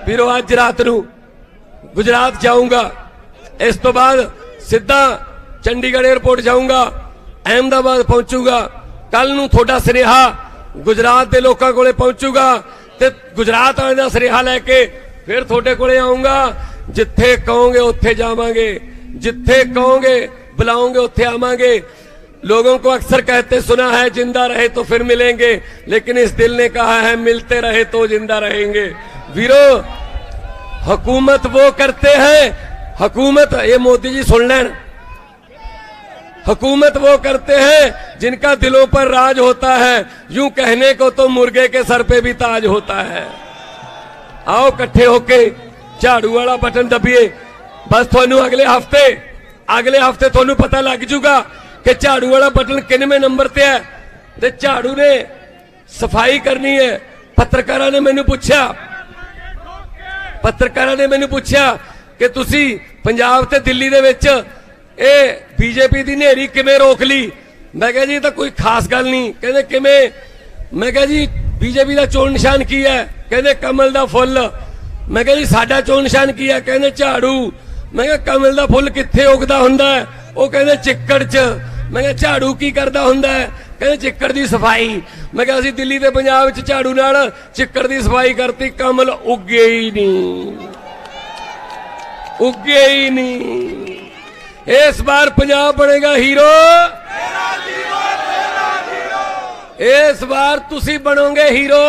ਵੀਰੋ, ਅੱਜ ਰਾਤ ਨੂੰ ਗੁਜਰਾਤ ਜਾਊਂਗਾ। ਇਸ ਤੋਂ ਬਾਅਦ ਸਿੱਧਾ ਚੰਡੀਗੜ੍ਹ 에ਅਰਪੋਰਟ ਜਾਊਂਗਾ, ਅਹਿਮਦਾਬਾਦ ਪਹੁੰਚੂਗਾ। ਕੱਲ ਨੂੰ ਤੁਹਾਡਾ ਸਨੇਹਾ ਗੁਜਰਾਤ ਦੇ ਲੋਕਾਂ ਕੋਲੇ ਪਹੁੰਚੂਗਾ ਤੇ ਗੁਜਰਾਤ ਵਾਲਿਆਂ ਦਾ ਸਨੇਹਾ ਲੈ ਕੇ ਫਿਰ ਤੁਹਾਡੇ ਕੋਲੇ ਆਉਂਗਾ ਜਿੱਥੇ ਕਹੋਗੇ ਉੱਥੇ ਜਾਵਾਂਗੇ, ਜਿੱਥੇ ਕਹੋਗੇ ਬੁਲਾਉਂਗੇ ਉੱਥੇ ਆਵਾਂਗੇ। लोगों को अक्सर कहते सुना है जिंदा रहे तो फिर मिलेंगे लेकिन इस दिल ने कहा है मिलते रहे तो जिंदा रहेंगे वीरो हुकूमत वो करते हैं हुकूमत ये मोदी जी सुन लें हुकूमत वो करते हैं जिनका दिलों पर राज होता है यूं कहने को तो मुर्गे के सर पे भी ताज होता है आओ ਇਕੱਠੇ ਹੋ ਕੇ ਝਾੜੂ ਵਾਲਾ ਬਟਨ ਦਬੀਏ ਬਸ ਤੁਹਾਨੂੰ ਅਗਲੇ ਹਫਤੇ ਅਗਲੇ ਹਫਤੇ ਤੁਹਾਨੂੰ ਪਤਾ ਲੱਗ ਜੂਗਾ ਕਿ ਝਾੜੂ ਵਾਲਾ ਬਟਨ ਕਿੰਨਵੇਂ ਨੰਬਰ ਤੇ ਹੈ ਤੇ ਝਾੜੂ ਨੇ ਸਫਾਈ ਕਰਨੀ ਹੈ ਪੱਤਰਕਾਰਾਂ ਨੇ ਮੈਨੂੰ ਪੁੱਛਿਆ ਪੱਤਰਕਾਰਾਂ ਨੇ ਮੈਨੂੰ ਪੁੱਛਿਆ ਕਿ ਤੁਸੀਂ ਪੰਜਾਬ ਤੇ ਦਿੱਲੀ ਦੇ ਵਿੱਚ ਇਹ ਬੀਜੇਪੀ ਦੀ ਨੇਰੀ ਕਿਵੇਂ ਰੋਕ ਲਈ? ਮੈਂ ਕਿਹਾ ਜੀ, ਇਹ ਤਾਂ ਕੋਈ ਖਾਸ ਗੱਲ ਨਹੀਂ। ਕਹਿੰਦੇ ਕਿਵੇਂ? ਮੈਂ ਕਿਹਾ ਜੀ, ਬੀਜੇਪੀ ਦਾ ਚੋਣ ਨਿਸ਼ਾਨ ਕੀ ਹੈ? ਕਹਿੰਦੇ ਕਮਲ ਦਾ ਫੁੱਲ। ਮੈਂ ਕਿਹਾ ਜੀ, ਸਾਡਾ ਚੋਣ ਨਿਸ਼ਾਨ ਕੀ ਹੈ? ਕਹਿੰਦੇ ਝਾੜੂ। ਮੈਂ ਕਿਹਾ, ਕਮਲ ਦਾ ਫੁੱਲ ਕਿੱਥੇ ਉਗਦਾ ਹੁੰਦਾ ਉਹ ਕਹਿੰਦੇ ਚਿੱਕੜ 'ਚ। ਮੈਂ ਕਿਹਾ, ਝਾੜੂ ਕੀ ਕਰਦਾ ਹੁੰਦਾ ਕਹਿੰਦੇ ਚਿੱਕੜ ਦੀ ਸਫ਼ਾਈ। ਮੈਂ ਕਿਹਾ, ਅਸੀਂ ਦਿੱਲੀ ਤੇ ਪੰਜਾਬ ਵਿੱਚ ਝਾੜੂ ਨਾਲ ਚਿੱਕੜ ਦੀ ਸਫ਼ਾਈ ਕਰਤੀ, ਕਮਲ ਉੱਗੇ ਹੀ ਨਹੀਂ। ਉੱਗੇ ਹੀ ਨਹੀਂ। ਇਸ ਵਾਰ ਪੰਜਾਬ ਬਣੇਗਾ ਹੀਰੋ। ਇਸ ਵਾਰ ਤੁਸੀਂ ਬਣੋਗੇ ਹੀਰੋ।